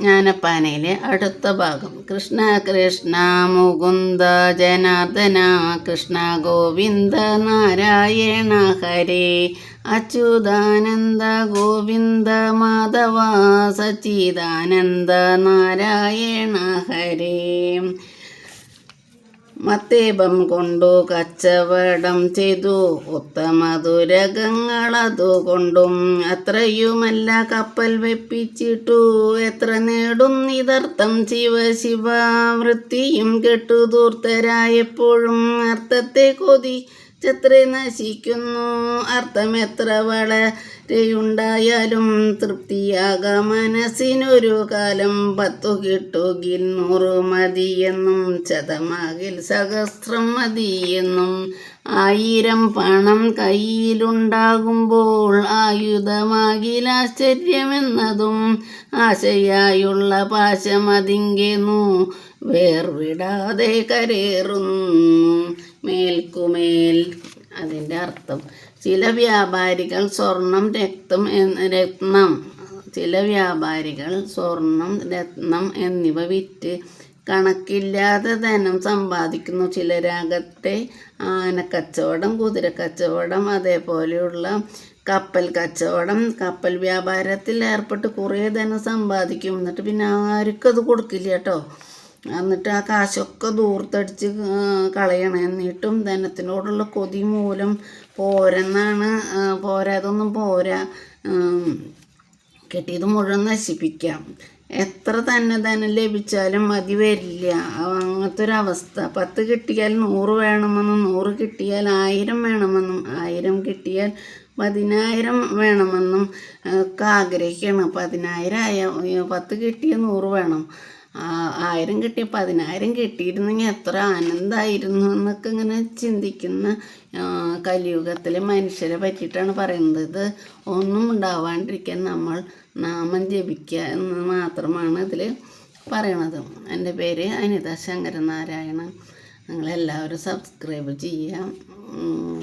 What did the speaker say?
ജ്ഞാനപ്പാനയിലെ അടുത്ത ഭാഗം. കൃഷ്ണ കൃഷ്ണ മുകുന്ദ ജനാർദ്ദന കൃഷ്ണ ഗോവിന്ദ നാരായണ ഹരേ. അച്യുതാനന്ദ ഗോവിന്ദ മാധവ സച്ചിദാനന്ദ നാരായണ ഹരേ. മത്തേപം കൊണ്ടു കച്ചവടം ചെയ്തു. ഉത്തമധുരകങ്ങളതുകൊണ്ടും അത്രയുമല്ല കപ്പൽ വെപ്പിച്ചിട്ടു. എത്ര നേടും നിതർത്ഥം ശിവ ശിവ വൃത്തിയും കെട്ടു ദൂർത്തരായപ്പോഴും അർത്ഥത്തെ കൊതി ചത്ര നശിക്കുന്നു അർത്ഥം എത്ര വളരെയുണ്ടായാലും തൃപ്തിയാക മനസ്സിനൊരു കാലം. പത്തു കിട്ടുകിൽ നൂറ് മതിയെന്നും ശതമാകിൽ സഹസ്രം മതിയെന്നും. ആയിരം പണം കയ്യിലുണ്ടാകുമ്പോൾ ആയുധമാകിൽ ആശ്ചര്യമെന്നതും ആശയായുള്ള പാശമതിങ്കെന്നു. വേർവിടാതെ കരേറുന്നു. മേൽക്കുമേൽ. അതിന്റെ അർത്ഥം ചില വ്യാപാരികൾ സ്വർണം രക്തം രത്നം. ചില വ്യാപാരികൾ സ്വർണം രത്നം എന്നിവ വിറ്റ് കണക്കില്ലാതെ ധനം സമ്പാദിക്കുന്നു. ചിലരാകട്ടെ ആനക്കച്ചവടം കുതിരക്കച്ചവടം അതേപോലെയുള്ള കപ്പൽ കച്ചവടം കപ്പൽ വ്യാപാരത്തിൽ ഏർപ്പെട്ട് കുറേ ധനം സമ്പാദിക്കും. എന്നിട്ട് പിന്നെ ആർക്കും അത് കൊടുക്കില്ല കേട്ടോ. എന്നിട്ട് ആ കാശൊക്കെ ദൂർത്തടിച്ച് കളയണം. എന്നിട്ടും ധനത്തിനോടുള്ള കൊതി മൂലം പോരെന്നാണ് പോരാതൊന്നും പോരാ കിട്ടിയത് മുഴുവൻ നശിപ്പിക്കാം. എത്ര തന്നെ ധനം ലഭിച്ചാലും മതി വരില്ല. അങ്ങനത്തെ ഒരു അവസ്ഥ. പത്ത് കിട്ടിയാൽ നൂറ് വേണമെന്നും നൂറ് കിട്ടിയാൽ ആയിരം വേണമെന്നും ആയിരം കിട്ടിയാൽ പതിനായിരം വേണമെന്നും ഒക്കെ ആഗ്രഹിക്കണം പതിനായിരം ആയ പത്ത് കിട്ടിയ നൂറ് വേണം. ആയിരം കിട്ടി പതിനായിരം കിട്ടിയിരുന്നെങ്കിൽ എത്ര ആനന്ദമായിരുന്നു എന്നൊക്കെ ഇങ്ങനെ ചിന്തിക്കുന്ന കലിയുഗത്തിലെ മനുഷ്യരെ പറ്റിയിട്ടാണ് പറയുന്നത്. ഇത് ഒന്നും ഉണ്ടാവാണ്ടിരിക്കാൻ നമ്മൾ നാമം ജപിക്കുക എന്ന് മാത്രമാണ് ഇതിൽ പറയണത്. എന്റെ പേര് അനിത ശങ്കരനാരായണൻ നിങ്ങളെല്ലാവരും സബ്സ്ക്രൈബ് ചെയ്യുക. ഉം,